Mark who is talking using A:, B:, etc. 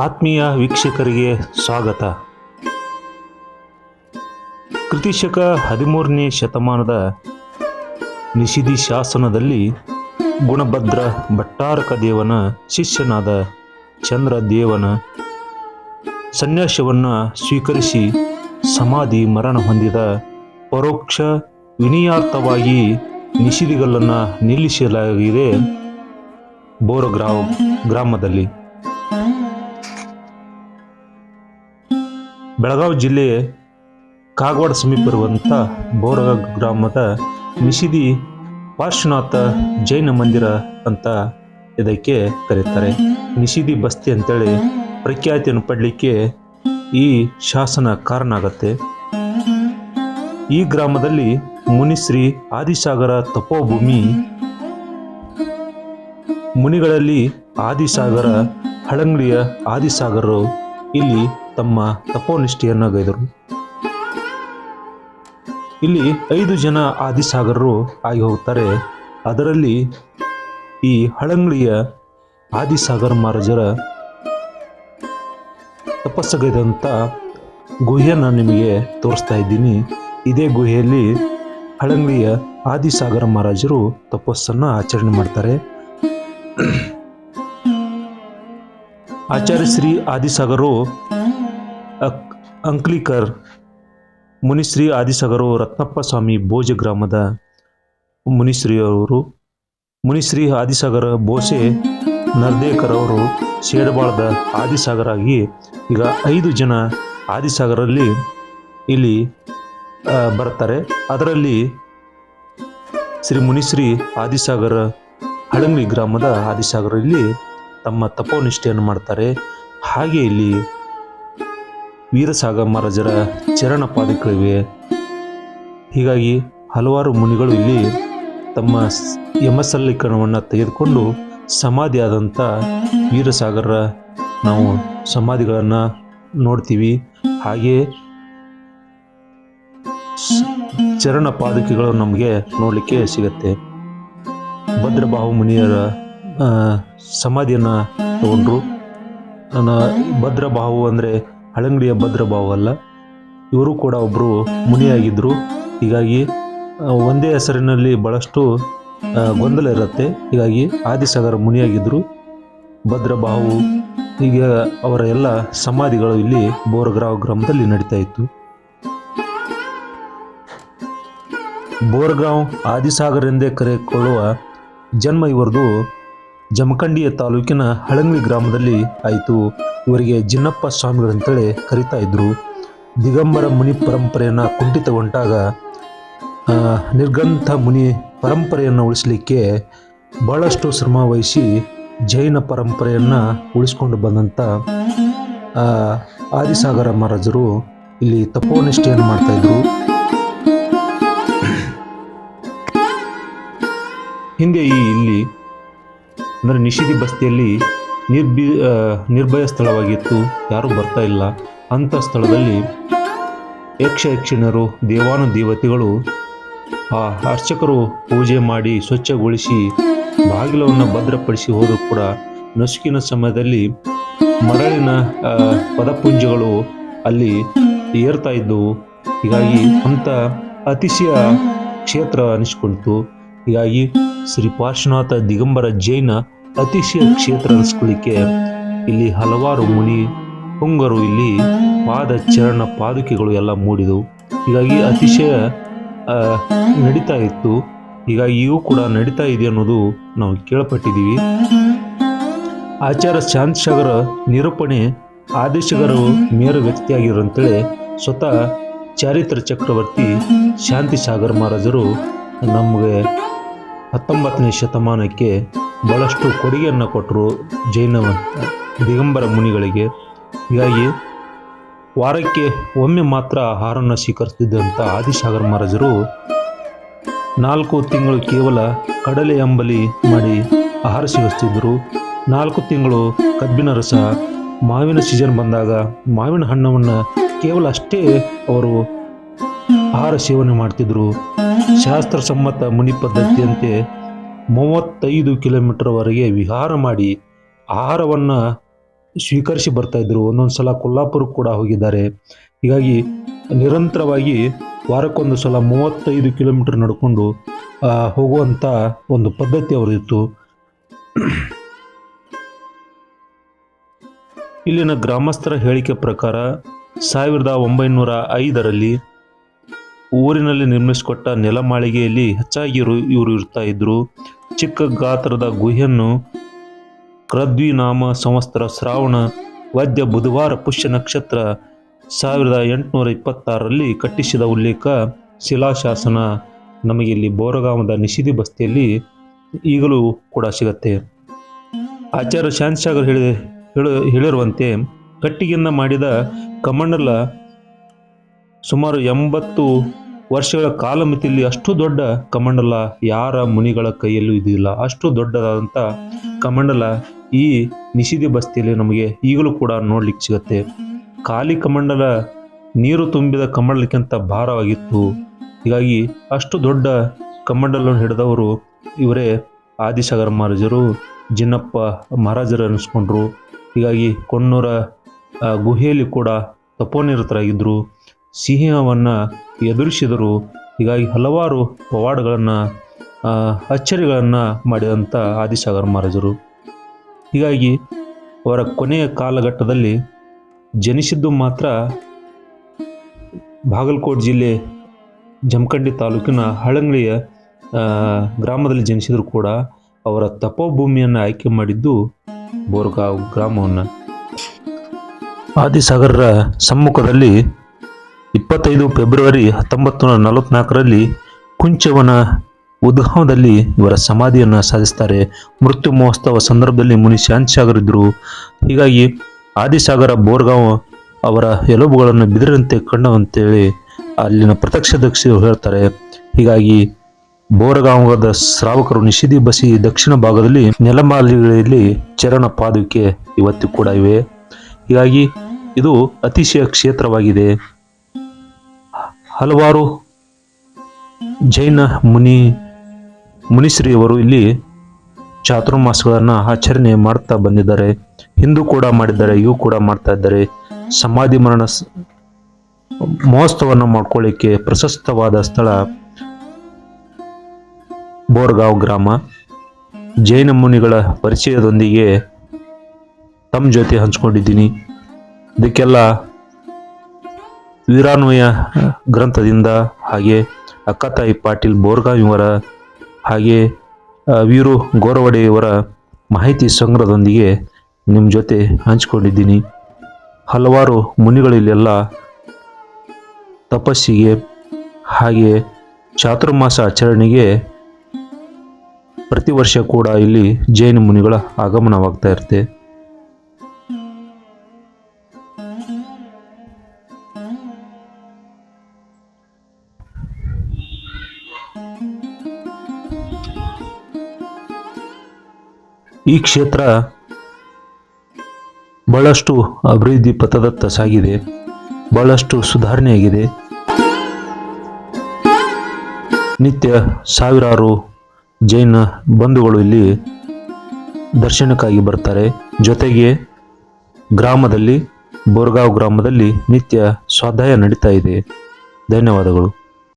A: ಆತ್ಮೀಯ ವೀಕ್ಷಕರಿಗೆ ಸ್ವಾಗತ. ಕೃತಿಶಕ ಹದಿಮೂರನೇ ಶತಮಾನದ ನಿಷಿದಿ ಶಾಸನದಲ್ಲಿ ಗುಣಭದ್ರ ಭಟ್ಟಾರಕ ದೇವನ ಶಿಷ್ಯನಾದ ಚಂದ್ರ ದೇವನ ಸನ್ಯಾಸವನ್ನು ಸ್ವೀಕರಿಸಿ ಸಮಾಧಿ ಮರಣ ಹೊಂದಿದ ಪರೋಕ್ಷ ವಿನಿಯಾರ್ಥವಾಗಿ ನಿಷಿದಿಗಳನ್ನು ನಿಲ್ಲಿಸಲಾಗಿದೆ ಬೋರಗ್ರಾವ್ ಗ್ರಾಮದಲ್ಲಿ. ಬೆಳಗಾವಿ ಜಿಲ್ಲೆ ಕಾಗವಾಡ ಸಮೀಪ ಇರುವಂಥ ಬೋರಗ ಗ್ರಾಮದ ನಿಷಿದಿ ಪಾರ್ಶ್ವನಾಥ ಜೈನ ಮಂದಿರ ಅಂತ ಇದಕ್ಕೆ ಕರೀತಾರೆ. ನಿಷಿದಿ ಬಸ್ತಿ ಅಂತೇಳಿ ಪ್ರಖ್ಯಾತಿಯನ್ನು ಪಡಲಿಕ್ಕೆ ಈ ಶಾಸನ ಕಾರಣ ಆಗತ್ತೆ ಈ ಗ್ರಾಮದಲ್ಲಿ ಮುನಿಶ್ರೀ ಆದಿಸಾಗರ ತಪೋಭೂಮಿ ಮುನಿಗಳಲ್ಲಿ ಆದಿಸಾಗರ ಹಳಂಗಡಿಯ ಆದಿಸಾಗರರು ಇಲ್ಲಿ ತಮ್ಮ ತಪೋನಿಷ್ಠೆಯನ್ನು ಗೈದರು. ಇಲ್ಲಿ ಐದು ಜನ ಆದಿಸಾಗರರು ಆಗಿ ಹೋಗ್ತಾರೆ ಅದರಲ್ಲಿ ಈ ಹಳಂಗ್ಳಿಯ ಆದಿಸಾಗರ ಮಹಾರಾಜರ ತಪಸ್ಸಗೈದಂಥ ಗುಹೆಯನ್ನು ನಿಮಗೆ ತೋರಿಸ್ತಾ ಇದ್ದೀನಿ. ಇದೇ ಗುಹೆಯಲ್ಲಿ ಹಳಂಗ್ಳಿಯ ಆದಿಸಾಗರ ಮಹಾರಾಜರು ತಪಸ್ಸನ್ನು ಆಚರಣೆ ಮಾಡ್ತಾರೆ. ಆಚಾರ್ಯ ಶ್ರೀ ಆದಿಸಾಗರು ಅಕ್ ಅಂಕ್ಲಿಕರ್ ಮುನಿಶ್ರೀ ಆದಿಸಾಗರು ರತ್ನಪ್ಪ ಸ್ವಾಮಿ ಭೋಜ ಗ್ರಾಮದ ಮುನಿಶ್ರೀಯವರು. ಮುನಿಶ್ರೀ ಆದಿಸಾಗರ ಬೋಸೆ ನರ್ದೇಕರ್ ಅವರು ಸೇಡಬಾಳದ ಆದಿಸಾಗರ ಆಗಿ ಈಗ ಐದು ಜನ ಆದಿಸಾಗರಲ್ಲಿ ಇಲ್ಲಿ ಬರ್ತಾರೆ ಅದರಲ್ಲಿ ಶ್ರೀ ಮುನಿಶ್ರೀ ಆದಿಸಾಗರ ಹಳಂಗ್ಲಿ ಗ್ರಾಮದ ಆದಿಸಾಗರ ಇಲ್ಲಿ ತಮ್ಮ ತಪೋನಿಷ್ಠೆಯನ್ನು ಮಾಡ್ತಾರೆ. ಹಾಗೆ ಇಲ್ಲಿ ವೀರಸಾಗ ಮಹಾರಾಜರ ಚರಣ ಪಾದಗಳಿವೆ ಹೀಗಾಗಿ ಹಲವಾರು ಮುನಿಗಳು ಇಲ್ಲಿ ತಮ್ಮ ಯಮಸಲ್ಲಿಕರಣವನ್ನು ತೆಗೆದುಕೊಂಡು ಆದಂಥ ವೀರಸಾಗರ ನಾವು ಸಮಾಧಿಗಳನ್ನು ನೋಡ್ತೀವಿ. ಹಾಗೆಯೇ ಚರಣ ಪಾದಕಿಗಳು ನಮಗೆ ನೋಡಲಿಕ್ಕೆ ಸಿಗುತ್ತೆ. ಭದ್ರಬಾಹು ಮುನಿಯರ ಸಮಾಧಿಯನ್ನು ತಗೊಂಡ್ರು. ನನ್ನ ಭದ್ರಬಾಹು ಅಂದರೆ ಹಳಂಗಡಿಯ ಭದ್ರಭಾವಲ್ಲ ಅಲ್ಲ ಇವರು ಕೂಡ ಒಬ್ಬರು ಮುನಿಯಾಗಿದ್ದರು ಹೀಗಾಗಿ ಒಂದೇ ಹೆಸರಿನಲ್ಲಿ ಭಾಳಷ್ಟು ಗೊಂದಲ ಇರುತ್ತೆ. ಹೀಗಾಗಿ ಆದಿಸಾಗರ ಮುನಿಯಾಗಿದ್ದರು ಭದ್ರಬಾಹು ಈಗ ಅವರ ಎಲ್ಲ ಸಮಾಧಿಗಳು ಇಲ್ಲಿ ಬೋರ್ಗ್ರಾವ್ ಗ್ರಾಮದಲ್ಲಿ ನಡೀತಾ ಇತ್ತು. ಬೋರ್ಗಾಂವ್ ಆದಿಸಾಗರ್ ಎಂದೇ ಕರೆಕೊಳ್ಳುವ ಜನ್ಮ ಇವರದು ಜಮಖಂಡಿಯ ತಾಲೂಕಿನ ಹಳಂಗ್ಲಿ ಗ್ರಾಮದಲ್ಲಿ ಆಯಿತು. ಇವರಿಗೆ ಜಿನ್ನಪ್ಪ ಸ್ವಾಮಿಗಳು ಅಂತೇಳಿ ಕರಿತಾ ಇದ್ರು. ದಿಗಂಬರ ಮುನಿ ಪರಂಪರೆಯನ್ನು ಕುಂಠಿತಗೊಂಡಾಗ ನಿರ್ಗಂಥ ಮುನಿ ಪರಂಪರೆಯನ್ನು ಉಳಿಸಲಿಕ್ಕೆ ಭಾಳಷ್ಟು ಶ್ರಮ ವಹಿಸಿ ಜೈನ ಪರಂಪರೆಯನ್ನು ಉಳಿಸ್ಕೊಂಡು ಬಂದಂಥ ಆದಿಸಾಗರ ಮಹಾರಾಜರು ಇಲ್ಲಿ ತಪೋನಿಷ್ಠೆಯನ್ನು ಮಾಡ್ತಾಯಿದ್ರು ಹಿಂದೆ ಈ ಇಲ್ಲಿ, ಅಂದರೆ ನಿಷಿದಿ ಬಸ್ತಿಯಲ್ಲಿ ನಿರ್ಬಿ ನಿರ್ಭಯ ಸ್ಥಳವಾಗಿತ್ತು. ಯಾರೂ ಬರ್ತಾ ಇಲ್ಲ. ಅಂಥ ಸ್ಥಳದಲ್ಲಿ ಯಕ್ಷ ಯಕ್ಷಿಣರು ದೇವಾನು ದೇವತೆಗಳು ಆ ಅರ್ಚಕರು ಪೂಜೆ ಮಾಡಿ ಸ್ವಚ್ಛಗೊಳಿಸಿ ಬಾಗಿಲವನ್ನು ಭದ್ರಪಡಿಸಿ ಹೋದರೂ ಕೂಡ ನಸುಕಿನ ಸಮಯದಲ್ಲಿ ಮರಳಿನ ಪದಪುಂಜಗಳು ಅಲ್ಲಿ ಏರ್ತಾ ಇದ್ದವು. ಹೀಗಾಗಿ ಅಂಥ ಅತಿಶಯ ಕ್ಷೇತ್ರ ಅನಿಸ್ಕೊಳ್ತು. ಹೀಗಾಗಿ ಶ್ರೀ ಪಾರ್ಶ್ವನಾಥ ದಿಗಂಬರ ಜೈನ ಅತಿಶಯ ಕ್ಷೇತ್ರ ಅನಿಸ್ಕೊಳ್ಳಿಕ್ಕೆ ಇಲ್ಲಿ ಹಲವಾರು ಮುನಿ ಪುಂಗರು ಇಲ್ಲಿ ಪಾದ ಚರಣ ಪಾದುಕೆಗಳು ಎಲ್ಲ ಮೂಡಿದವು ಹೀಗಾಗಿ ಅತಿಶಯ ನಡೀತಾ ಇತ್ತು. ಹೀಗಾಗಿ ಇವು ಕೂಡ ನಡೀತಾ ಇದೆ ಅನ್ನೋದು ನಾವು ಕೇಳಪಟ್ಟಿದ್ದೀವಿ. ಆಚಾರ್ಯ ಶಾಂತಸಾಗರ ನಿರೂಪಣೆ ಆದೇಶಗರು ಮೇರ ವ್ಯಕ್ತಿಯಾಗಿರೋ ಅಂತೇಳಿ ಸ್ವತಃ ಚಾರಿತ್ರ ಚಕ್ರವರ್ತಿ ಶಾಂತಿ ಸಾಗರ್ ಮಹಾರಾಜರು ನಮಗೆ ಹತ್ತೊಂಬತ್ತನೇ ಶತಮಾನಕ್ಕೆ ಬಹಳಷ್ಟು ಕೊಡುಗೆಯನ್ನು ಕೊಟ್ಟರು ಜೈನ ದಿಗಂಬರ ಮುನಿಗಳಿಗೆ. ಹೀಗಾಗಿ ವಾರಕ್ಕೆ ಒಮ್ಮೆ ಮಾತ್ರ ಆಹಾರವನ್ನು ಸ್ವೀಕರಿಸುತ್ತಿದ್ದಂಥ ಆದಿಸಾಗರ ಮಹಾರಾಜರು ನಾಲ್ಕು ತಿಂಗಳು ಕೇವಲ ಕಡಲೆ ಅಂಬಲಿ ಮಾಡಿ ಆಹಾರ ಸೇವಿಸ್ತಿದ್ದರು ನಾಲ್ಕು ತಿಂಗಳು ಕಬ್ಬಿನ ರಸ, ಮಾವಿನ ಸೀಸನ್ ಬಂದಾಗ ಮಾವಿನ ಹಣ್ಣವನ್ನು ಕೇವಲ ಅಷ್ಟೇ ಅವರು ಆಹಾರ ಸೇವನೆ ಮಾಡ್ತಿದ್ರು. ಶಾಸ್ತ್ರಸಮ್ಮತ ಮುನಿ ಪದ್ಧತಿಯಂತೆ ಮೂವತ್ತೈದು ಕಿಲೋಮೀಟರ್ವರೆಗೆ ವಿಹಾರ ಮಾಡಿ ಆಹಾರವನ್ನು ಸ್ವೀಕರಿಸಿ ಬರ್ತಾಯಿದ್ರು ಒಂದೊಂದು ಸಲ ಕೊಲ್ಲಾಪುರಕ್ಕೆ ಕೂಡ ಹೋಗಿದ್ದಾರೆ. ಹೀಗಾಗಿ ನಿರಂತರವಾಗಿ ವಾರಕ್ಕೊಂದು ಸಲ ಮೂವತ್ತೈದು ಕಿಲೋಮೀಟರ್ ನಡ್ಕೊಂಡು ಹೋಗುವಂಥ ಒಂದು ಪದ್ಧತಿ ಅವರಿತ್ತು. ಇಲ್ಲಿನ ಗ್ರಾಮಸ್ಥರ ಹೇಳಿಕೆ ಪ್ರಕಾರ ಸಾವಿರದ ಒಂಬೈನೂರ ಐದರಲ್ಲಿ ಊರಿನಲ್ಲಿ ನಿರ್ಮಿಸಿಕೊಟ್ಟ ನೆಲಮಾಳಿಗೆಯಲ್ಲಿ ಹೆಚ್ಚಾಗಿ ಇವರು ಇರ್ತಾ ಇದ್ರು. ಚಿಕ್ಕ ಗಾತ್ರದ ಗುಹೆಯನ್ನು ಕ್ರದ್ವಿನಾಮ ಸಂವತ್ಸರ ಶ್ರಾವಣ ವದ್ಯ ಬುಧವಾರ ಪುಷ್ಯ ನಕ್ಷತ್ರ ಸಾವಿರದ ಎಂಟುನೂರ ಇಪ್ಪತ್ತಾರರಲ್ಲಿ ಕಟ್ಟಿಸಿದ ಉಲ್ಲೇಖ ಶಿಲಾಶಾಸನ. ನಮಗೆ ಇಲ್ಲಿ ಬೋರಗಾಮದ ನಿಷಿದಿ ಬಸ್ತಿಯಲ್ಲಿ ಈಗಲೂ ಕೂಡ ಸಿಗತ್ತೆ. ಆಚಾರ್ಯ ಶಾಂತಸಾಗರ್ ಹೇಳ ಹೇಳಿರುವಂತೆ ಕಟ್ಟಿಗೆಯಿಂದ ಮಾಡಿದ ಕಮಂಡಲ ಸುಮಾರು ಎಂಬತ್ತು ವರ್ಷಗಳ ಕಾಲಮಿತಿಯಲ್ಲಿ ಅಷ್ಟು ದೊಡ್ಡ ಕಮಂಡಲ ಯಾರ ಮುನಿಗಳ ಕೈಯಲ್ಲೂ ಇದಿಲ್ಲ ಅಷ್ಟು ದೊಡ್ಡದಾದಂಥ ಕಮಂಡಲ ಈ ನಿಷಿದಿ ಬಸ್ತಿಯಲ್ಲಿ ನಮಗೆ ಈಗಲೂ ಕೂಡ ನೋಡ್ಲಿಕ್ಕೆ ಸಿಗುತ್ತೆ. ಖಾಲಿ ಕಮಂಡಲ ನೀರು ತುಂಬಿದ ಕಮಂಡಲಕ್ಕಿಂತ ಭಾರವಾಗಿತ್ತು. ಹೀಗಾಗಿ ಅಷ್ಟು ದೊಡ್ಡ ಕಮಂಡಲವನ್ನು ಹಿಡಿದವರು ಇವರೇ ಆದಿಸಾಗರ ಮಹಾರಾಜರು ಜಿನ್ನಪ್ಪ ಮಹಾರಾಜರು ಅನ್ನಿಸ್ಕೊಂಡ್ರು ಹೀಗಾಗಿ ಕೊಣ್ಣೂರ ಗುಹೆಯಲ್ಲಿ ಕೂಡ ತಪೋನಿರತರಾಗಿದ್ದರು ಸಿಂಹವನ್ನು ಎದುರಿಸಿದರು ಹೀಗಾಗಿ ಹಲವಾರು ಪವಾಡಗಳನ್ನು ಅಚ್ಚರಿಗಳನ್ನು ಮಾಡಿದಂಥ ಆದಿಸಾಗರ ಮಹಾರಾಜರು. ಹೀಗಾಗಿ ಅವರ ಕೊನೆಯ ಕಾಲಘಟ್ಟದಲ್ಲಿ ಜನಿಸಿದ್ದು ಮಾತ್ರ ಬಾಗಲಕೋಟೆ ಜಿಲ್ಲೆ ಜಮಖಂಡಿ ತಾಲೂಕಿನ ಹಳಂಗಳಿಯ ಗ್ರಾಮದಲ್ಲಿ ಜನಿಸಿದ್ರು ಕೂಡ ಅವರ ತಪೋಭೂಮಿಯನ್ನು ಆಯ್ಕೆ ಮಾಡಿದ್ದು ಬೋರ್ಗಾವ್ ಗ್ರಾಮವನ್ನು. ಆದಿಸಾಗರರ ಸಮ್ಮುಖದಲ್ಲಿ ಇಪ್ಪತ್ತೈದು ಫೆಬ್ರವರಿ ಹತ್ತೊಂಬತ್ತು ನೂರ ನಲವತ್ನಾಲ್ಕರಲ್ಲಿ ಕುಂಚವನ ಉದ್ಗಮದಲ್ಲಿ ಇವರ ಸಮಾಧಿಯನ್ನು ಸಾಧಿಸ್ತಾರೆ. ಮೃತ್ಯು ಮಹೋತ್ಸವ ಸಂದರ್ಭದಲ್ಲಿ ಮುನಿ ಶಾಂತಸಾಗರ್ ಇದ್ದರು. ಹೀಗಾಗಿ ಆದಿಸಾಗರ ಬೋರ್ಗಾಂವ್ ಅವರ ಎಲುಬುಗಳನ್ನು ಬಿದಿರಂತೆ ಕಂಡವಂತೇಳಿ ಅಲ್ಲಿನ ಪ್ರತ್ಯಕ್ಷದರ್ಶಿಗಳು ಹೇಳ್ತಾರೆ. ಹೀಗಾಗಿ ಬೋರಗಾಂವದ ಶ್ರಾವಕರು ನಿಷಿದಿ ಬಸಿ ದಕ್ಷಿಣ ಭಾಗದಲ್ಲಿ ನೆಲಮಾಲಿಗಳಲ್ಲಿ ಚರಣ ಪಾದುಕೆ ಇವತ್ತು ಕೂಡ ಇವೆ. ಹೀಗಾಗಿ ಇದು ಅತಿಶಯ ಕ್ಷೇತ್ರವಾಗಿದೆ. ಹಲವಾರು ಜೈನ ಮುನಿ ಮುನಿಶ್ರೀಯವರು ಇಲ್ಲಿ ಚಾತುರ್ಮಾಸಗಳನ್ನು ಆಚರಣೆ ಮಾಡ್ತಾ ಬಂದಿದ್ದಾರೆ. ಹಿಂದೂ ಕೂಡ ಮಾಡಿದ್ದಾರೆ, ಇವು ಕೂಡ ಮಾಡ್ತಾ ಇದ್ದಾರೆ. ಸಮಾಧಿ ಮರಣ ಮಹೋತ್ಸವವನ್ನು ಮಾಡ್ಕೊಳ್ಳಿಕ್ಕೆ ಪ್ರಶಸ್ತವಾದ ಸ್ಥಳ ಬೋರ್ಗಾವ್ ಗ್ರಾಮ. ಜೈನ ಮುನಿಗಳ ಪರಿಚಯದೊಂದಿಗೆ ತಮ್ಮ ಜೊತೆ ಹಂಚ್ಕೊಂಡಿದ್ದೀನಿ. ಇದಕ್ಕೆಲ್ಲ ವೀರಾನ್ವಯ ಗ್ರಂಥದಿಂದ ಹಾಗೆ ಅಕ್ಕತಾಯಿ ಪಾಟೀಲ್ ಬೋರ್ಗಾ ಇವರ ಹಾಗೆ ವೀರು ಗೋರವಡೆಯವರ ಮಾಹಿತಿ ಸಂಗ್ರಹದೊಂದಿಗೆ ನಿಮ್ಮ ಜೊತೆ ಹಂಚಿಕೊಂಡಿದ್ದೀನಿ. ಹಲವಾರು ಮುನಿಗಳಿಲ್ಲೆಲ್ಲ ತಪಸ್ಸಿಗೆ ಹಾಗೆ ಚಾತುರ್ಮಾಸ ಆಚರಣೆಗೆ ಪ್ರತಿ ವರ್ಷ ಕೂಡ ಇಲ್ಲಿ ಜೈನ ಮುನಿಗಳ ಆಗಮನವಾಗ್ತಾ ಇರುತ್ತೆ. ಈ ಕ್ಷೇತ್ರ ಬಹಳಷ್ಟು ಅಭಿವೃದ್ಧಿ ಪಥದತ್ತ ಸಾಗಿದೆ ಬಹಳಷ್ಟು ಸುಧಾರಣೆಯಾಗಿದೆ. ನಿತ್ಯ ಸಾವಿರಾರು ಜೈನ ಬಂಧುಗಳು ಇಲ್ಲಿ ದರ್ಶನಕ್ಕಾಗಿ ಬರ್ತಾರೆ. ಜೊತೆಗೆ ಗ್ರಾಮದಲ್ಲಿ, ಬೋರ್ಗಾವ್ ಗ್ರಾಮದಲ್ಲಿ ನಿತ್ಯ ಸ್ವಾಧ್ಯಾಯ ನಡೀತಾ ಇದೆ. ಧನ್ಯವಾದಗಳು.